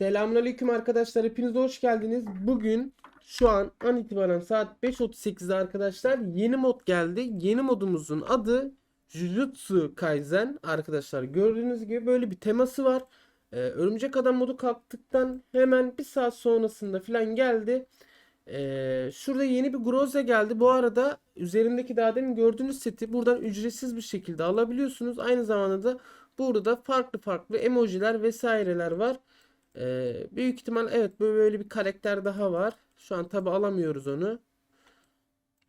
Selamünaleyküm arkadaşlar. Hepiniz hoş geldiniz. Bugün şu an an itibaren saat 5.38'de arkadaşlar yeni mod geldi. Yeni modumuzun adı Jujutsu Kaisen arkadaşlar. Gördüğünüz gibi böyle bir teması var. Ee, Örümcek Adam modu kalktıktan hemen bir saat sonrasında falan geldi. Ee, şurada yeni bir Groza geldi. Bu arada üzerindeki daha demin gördüğünüz seti buradan ücretsiz bir şekilde alabiliyorsunuz. Aynı zamanda da burada farklı farklı emojiler vesaireler var. Ee, büyük ihtimal evet böyle, bir karakter daha var. Şu an tabi alamıyoruz onu.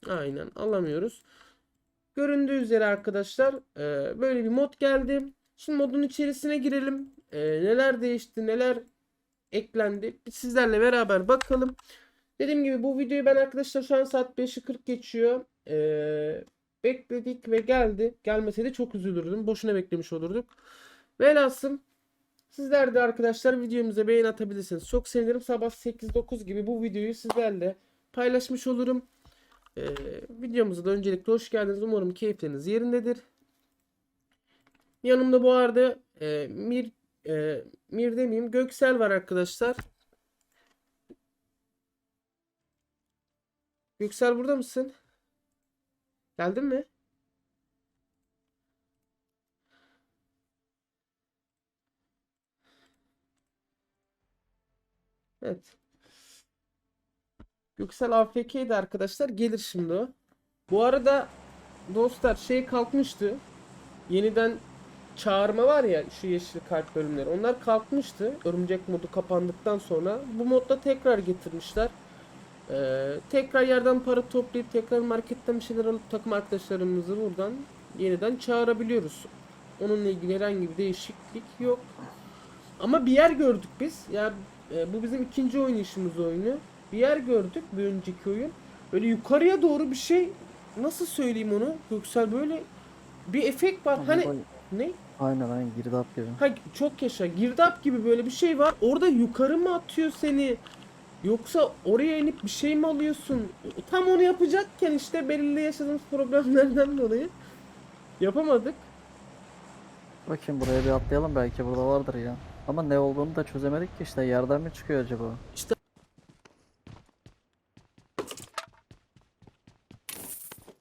Aynen alamıyoruz. Göründüğü üzere arkadaşlar e, böyle bir mod geldi. Şimdi modun içerisine girelim. E, neler değişti, neler eklendi. Bir sizlerle beraber bakalım. Dediğim gibi bu videoyu ben arkadaşlar şu an saat 5'i 40 geçiyor. E, bekledik ve geldi. Gelmeseydi çok üzülürdüm. Boşuna beklemiş olurduk. Velhasım Sizler de arkadaşlar videomuza beğeni atabilirsiniz. Çok sevinirim. Sabah 8-9 gibi bu videoyu sizlerle paylaşmış olurum. Ee, videomuza da öncelikle hoş geldiniz. Umarım keyifleriniz yerindedir. Yanımda bu arada e, Mir e, Mir demeyeyim Göksel var arkadaşlar. Göksel burada mısın? Geldin mi? Evet. Göksel AFK'ydi arkadaşlar. Gelir şimdi o. Bu arada dostlar şey kalkmıştı. Yeniden çağırma var ya şu yeşil kalp bölümleri. Onlar kalkmıştı. Örümcek modu kapandıktan sonra. Bu modda tekrar getirmişler. Ee, tekrar yerden para toplayıp tekrar marketten bir şeyler alıp takım arkadaşlarımızı buradan yeniden çağırabiliyoruz. Onunla ilgili herhangi bir değişiklik yok. Ama bir yer gördük biz. Ya e, bu bizim ikinci oynayışımız oyunu. Bir yer gördük bir önceki oyun. Böyle yukarıya doğru bir şey nasıl söyleyeyim onu? Göksel böyle bir efekt var. Hani ne? Aynen aynen girdap gibi. Ha çok yaşa. Girdap gibi böyle bir şey var. Orada yukarı mı atıyor seni? Yoksa oraya inip bir şey mi alıyorsun? Tam onu yapacakken işte belirli yaşadığımız problemlerden dolayı yapamadık. Bakayım buraya bir atlayalım belki burada vardır ya. Ama ne olduğunu da çözemedik ki işte yerden mi çıkıyor acaba? İşte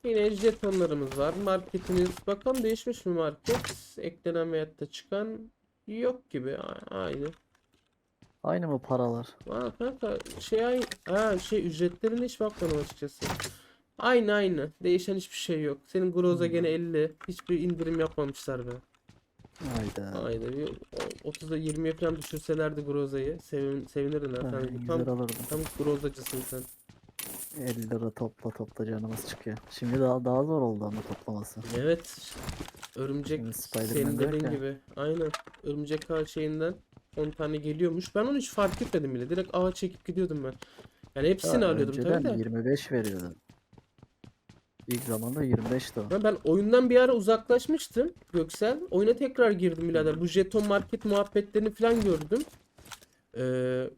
Yine jetonlarımız var. Marketimiz. Bakalım değişmiş mi market? Eklenen veyahut da çıkan yok gibi. A- Aynı. Aynı mı paralar? Aa kanka şey aynı. Ha şey ücretlerine hiç bakmadım açıkçası. Aynı aynı. Değişen hiçbir şey yok. Senin Groza gene 50. Hiçbir indirim yapmamışlar be. Hayda. Aynen. Bir o- 30'da 20'ye falan düşürselerdi Groza'yı. Sevin, sevinirdin ha. Sen güzel tam, alırdım. tam Grozacısın sen. 50 lira topla topla canımız çıkıyor. Şimdi daha daha zor oldu ama toplaması. Evet. Örümcek senin dediğin gibi. Aynen. Örümcek ağ şeyinden 10 tane geliyormuş. Ben onu hiç fark etmedim bile. Direkt ağa çekip gidiyordum ben. Yani hepsini Ya alıyordum tabii de. 25 veriyordu. İlk zamanda 25'ti o. Ben, ben oyundan bir ara uzaklaşmıştım Göksel. Oyuna tekrar girdim birader. Bu jeton market muhabbetlerini falan gördüm. Ee,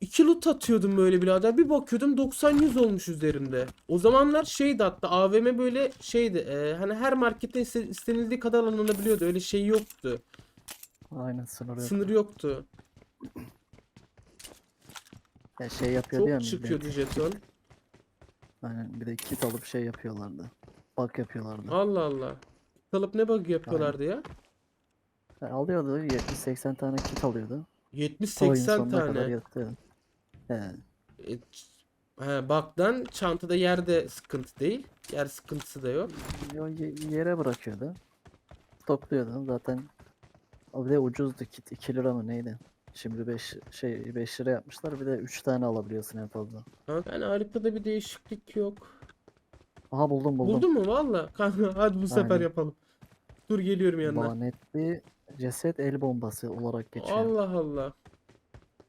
iki loot atıyordum böyle birader. Bir bakıyordum 90-100 olmuş üzerinde. O zamanlar şeydi hatta AVM böyle şeydi. e, hani her markette iste- istenildiği kadar alınabiliyordu. Öyle şey yoktu. Aynen sınır yok. Sınır yoktu. Ya şey yapıyordu ya Çok çıkıyordu jeton. Aynen bir de kit alıp şey yapıyorlardı. Bak yapıyorlardı. Allah Allah. Kalıp ne bug yapıyorlardı ya? Ya alıyordu 70-80 tane kit alıyordu. Oyun 70-80 sonuna kadar tane. yatıyor. He. E, He, baktan çantada yerde sıkıntı değil. Yer sıkıntısı da yok. Yo, ye- yere bırakıyordu. Stokluyordu zaten. O bir de ucuzdu kit 2 lira mı neydi? Şimdi 5 şey 5 lira yapmışlar bir de 3 tane alabiliyorsun en fazla. Ha, Yani haritada bir değişiklik yok. Aha buldum buldum. Buldun mu valla? Kanka hadi bu sefer Aynen. yapalım. Dur geliyorum yanına. Lanetli ceset el bombası olarak geçiyor. Allah Allah.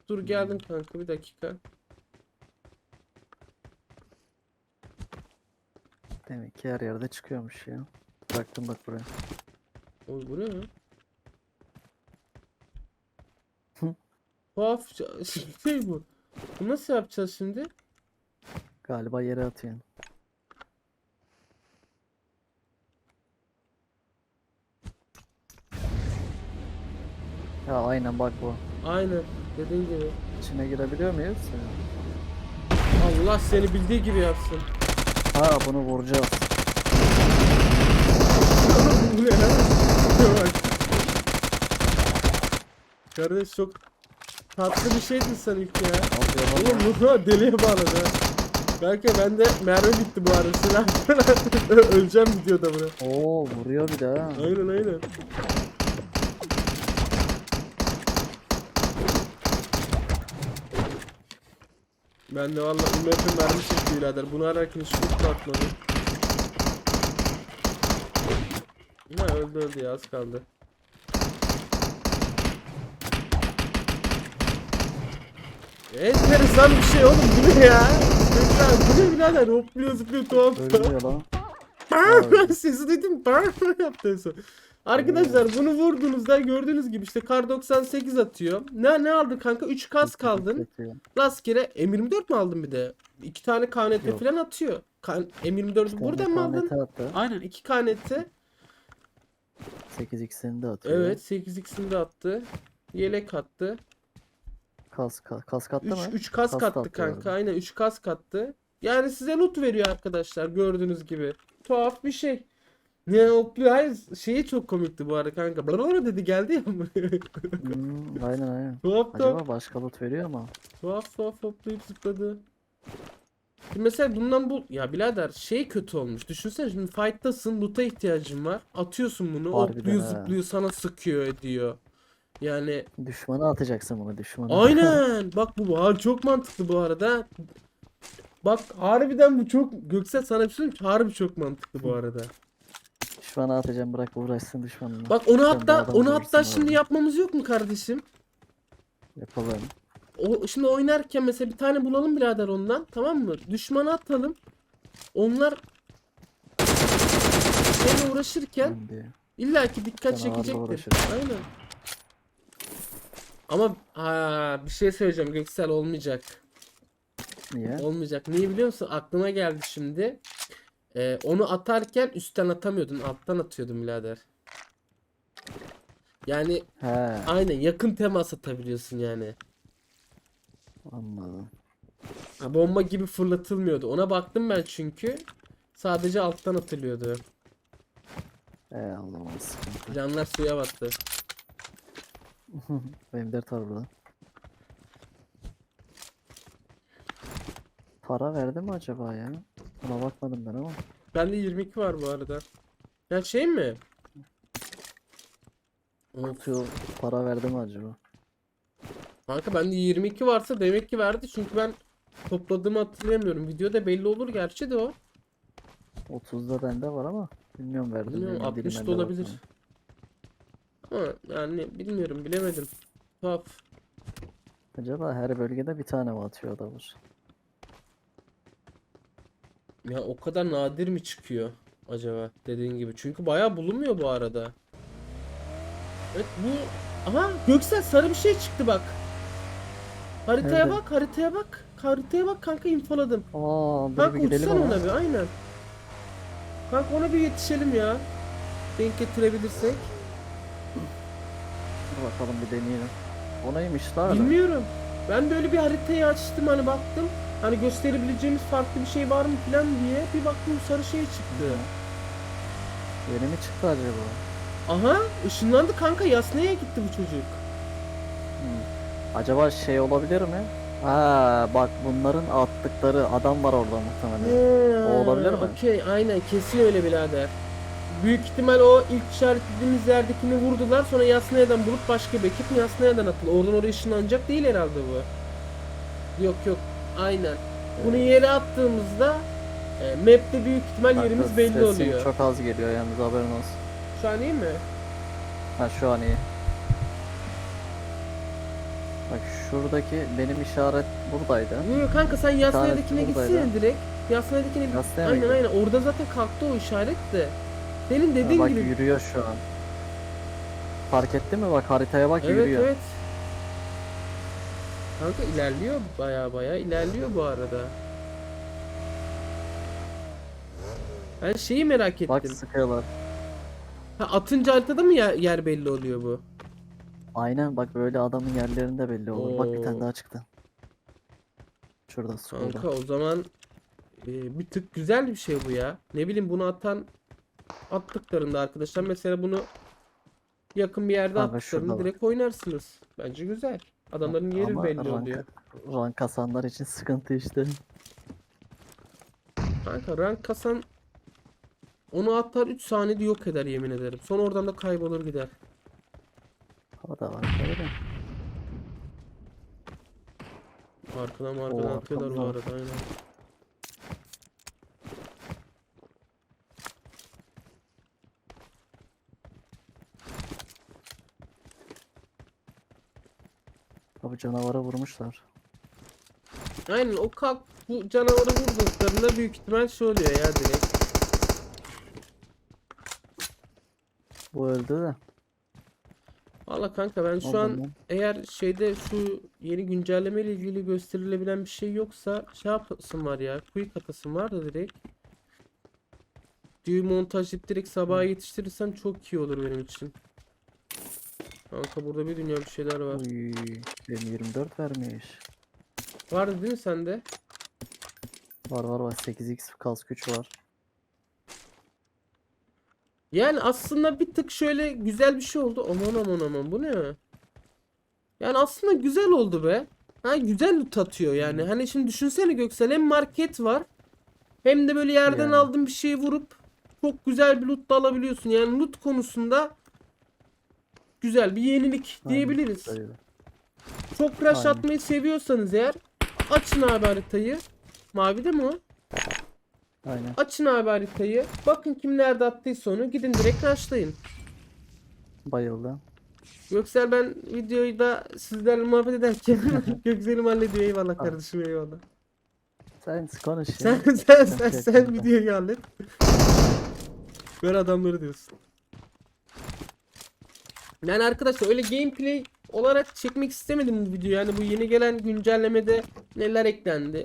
Dur geldim kanka bir dakika. Demek ki her yerde çıkıyormuş ya. Bıraktım bak buraya. Oy bu ne ya? Hı. Tuhaf şey bu. Bu nasıl yapacağız şimdi? Galiba yere atıyorsun. Ya aynen bak bu. Aynen. Dediğin gibi. İçine girebiliyor muyuz? Allah seni bildiği gibi yapsın. Ha bunu vuracağız. Bu ne lan? Bak. Kardeş çok tatlı bir şeydin sen ilk ya. Oğlum bu deliye bağladı ha. Belki bende mermi bitti bu arada. Silah Öleceğim videoda buna. Oo vuruyor bir de ha. Aynen aynen. Ben de valla ümetim mermi çıktı birader. Bunu ararken hiç mutlu atmadı. Ha öldü öldü ya az kaldı. Enteresan bir şey oğlum bu ne ya? Mesela bu ne birader hopluyor zıplıyor tuhaf. Ölmüyor lan. Sesi duydum bağırma yaptı en son. Arkadaşlar bunu vurduğunuzda gördüğünüz gibi işte kar 98 atıyor. Ne ne aldın kanka? 3 kas kaldın. Rastgele M24 mi aldın bir de? 2 tane KNT falan atıyor. Kan M24'ü İşte buradan mı aldın? Aynen 2 KNT. 8x'ini de atıyor. Evet 8x'ini de attı. Yelek attı. Kas, kas, kask attı 3 mı? 3 kas Kas kattı attı kanka. Aynen 3 kas kattı. Yani size loot veriyor arkadaşlar gördüğünüz gibi. Tuhaf bir şey. Ne okluyor? Hayır şeyi çok komikti bu arada kanka. Blablabla dedi geldi ya. Hmm, aynen aynen. tuhaf tuhaf. Acaba başka loot veriyor mu? Tuhaf tuhaf hoplayıp zıpladı. Şimdi mesela bundan bu ya birader şey kötü olmuş. Düşünsene şimdi fight'tasın, loot'a ihtiyacın var. Atıyorsun bunu, Harbiden hopluyor, ha. zıplıyor, sana sıkıyor ediyor. Yani Düşmana atacaksın bunu düşmana. aynen. Bak bu bu çok mantıklı bu arada. Bak harbiden bu çok Göksel sana bir şey söyleyeyim? Harbi çok mantıklı bu arada. Düşmana atacağım bırak uğraşsın düşmanla. Bak onu hatta onu hatta şimdi orada. yapmamız yok mu kardeşim? Yapalım. O şimdi oynarken mesela bir tane bulalım birader ondan tamam mı? Düşmana atalım. Onlar şeyle uğraşırken illaki dikkat Canavarla çekecektir. uğraşır. Aynen. Ama aa, bir şey söyleyeceğim Göksel olmayacak. niye? Olmayacak. Niye biliyor musun? Aklıma geldi şimdi. Ee, onu atarken üstten atamıyordun. Alttan atıyordun birader. Yani He aynen yakın temas atabiliyorsun yani. anladım. Ha, bomba gibi fırlatılmıyordu. Ona baktım ben çünkü. Sadece alttan atılıyordu. He sıkıntı. Canlar suya battı. Benim dert var burada. Para verdi mi acaba ya? Buna bakmadım ben ama. Bende 22 var bu arada. Ya şey mi? Şu para verdi mi acaba? Kanka bende 22 varsa demek ki verdi. Çünkü ben topladığımı hatırlayamıyorum. Videoda belli olur gerçi de o. 30'da bende var ama bilmiyorum verdi mi. Bilmiyorum emin değilim, 60 ben da olabilir. bakmadım. Ama yani bilmiyorum bilemedim. Tuhaf. Acaba her bölgede bir tane mi atıyor adamlar? Ya o kadar nadir mi çıkıyor acaba dediğin gibi. Çünkü bayağı bulunmuyor bu arada. Evet bu Aha Göksel sarı bir şey çıktı bak. Haritaya Nerede? bak, haritaya bak. Haritaya bak kanka infoladım. Aa Kanka bir gidelim ama. ona bir aynen. Kanka ona bir yetişelim ya. Denk getirebilirsek. Bakalım bir deneyelim. O neymiş la öyle? Bilmiyorum. Ben böyle bir haritayı açtım hani baktım. Hani gösterebileceğimiz farklı bir şey var mı falan diye. Bir baktım sarı şey çıktı. Yeni mi çıktı acaba? Aha ışınlandı kanka Yasna'ya gitti bu çocuk. Hmm. Acaba şey olabilir mi? Ha bak bunların attıkları adam var orada muhtemelen. O olabilir mi? Okey aynen kesin öyle birader. Büyük ihtimal o ilk işaretlediğimiz yerdekini vurdular sonra Yasna'dan bulup başka bir ekip Yasna'dan atıldı. Oradan oraya ışınlanacak değil herhalde bu. Yok yok aynen. Bunu yere attığımızda e, map'te büyük ihtimal Kanka, yerimiz belli sesin oluyor. Çok az geliyor yalnız haberin olsun. Şu an iyi mi? Ha şu an iyi. Bak şuradaki benim işaret buradaydı. Yok yok kanka sen buradaydı. gitsene direkt. Yasna'dakine Yasna'ya aynen aynen orada zaten kalktı o işaret de. Senin dediğin bak gibi yürüyor şu an. Fark ettin mi? Bak haritaya bak Evet yürüyor. evet. Kanka ilerliyor baya baya ilerliyor bu arada. Ben şeyi merak ettim. Bak sıkıyorlar. Ha, atınca haritada mı yer, yer belli oluyor bu? Aynen bak böyle adamın yerlerinde belli olur. Bak bir tane Oo. daha çıktı. Şurada solda. Kanka o zaman e, bir tık güzel bir şey bu ya. Ne bileyim bunu atan attıklarında arkadaşlar mesela bunu yakın bir yerde şurada attıklarında direkt oynarsınız. Bence güzel. Adamların yeri Ama belli rank, oluyor. rank kasanlar için sıkıntı işte. Kanka rank kasan onu atar 3 saniyede yok eder yemin ederim. Sonra oradan da kaybolur gider. O da var tabii de. Arkadan arkadan atıyorlar bu arada aynen. Abi canavara vurmuşlar. Aynen o kalk bu canavarı vurduklarında büyük ihtimal şey oluyor ya direkt. Bu öldü de. Valla kanka ben şu Oldu an eğer şeyde şu yeni güncelleme ile ilgili gösterilebilen bir şey yoksa şey yapasım var ya. Quick atasım var da direkt. Videoyu montajlayıp direkt sabaha yetiştirirsem çok iyi olur benim için. Kanka burada bir dünya bir şeyler var. Uy, benim 24 vermiş. Vardı değil mi sende? Var var var 8x kas güç var. Yani aslında bir tık şöyle güzel bir şey oldu. Aman aman aman bu ne? Yani aslında güzel oldu be. Ha güzel loot atıyor yani. Hani şimdi düşünsene Göksel hem market var hem de böyle yerden Yani. aldığın bir şeyi vurup çok güzel bir loot da alabiliyorsun. Yani loot konusunda güzel bir yenilik Aynen, diyebiliriz. öyle. Çok rush Aynen. atmayı seviyorsanız eğer açın abi haritayı. Mavi de mi o? Aynen. Açın abi haritayı. Bakın kim nerede attıysa onu gidin direkt rushlayın. Bayıldı. Göksel ben videoyu da sizlerle muhabbet ederken Göksel'im hallediyor eyvallah kardeşim eyvallah. Sen konuş ya. Sen sen sen sen yok. videoyu hallet. Ver adamları diyorsun. Yani arkadaşlar öyle gameplay olarak çekmek istemedim bu videoyu. Yani bu yeni gelen güncellemede neler eklendi,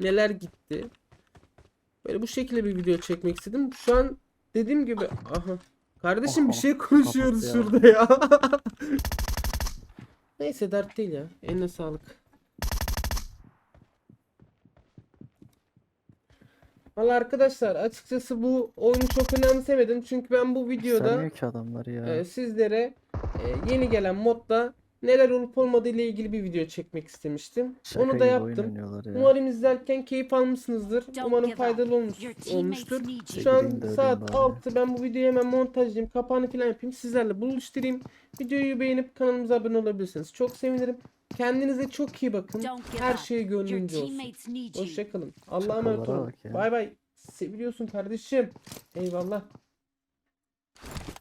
neler gitti. Böyle bu şekilde bir video çekmek istedim. Şu an dediğim gibi aha kardeşim bir Aha, şey konuşuyoruz kapat ya. şurada ya. Neyse dert değil ya. Eline sağlık. Valla arkadaşlar açıkçası bu oyunu çok önemsemedim. Çünkü ben bu videoda ki adamlar ya. e, sizlere e, yeni gelen modda neler olup olmadığı ile ilgili bir video çekmek istemiştim. Şaka Onu da gibi oyun yaptım. oynuyorlar ya. Umarım izlerken keyif almışsınızdır. Umarım faydalı olmuş, olmuştur. Şu an Gideyim de öleyim saat bari. 6. Ben bu videoyu hemen montajlayayım. Kapağını falan yapayım. Sizlerle buluşturayım. Videoyu beğenip kanalımıza abone olabilirsiniz. Çok sevinirim. Kendinize çok iyi bakın. Her şey gönlünce olsun. Hoşçakalın. Allah'a emanet olun. Bay bay. Seviliyorsun kardeşim. Eyvallah.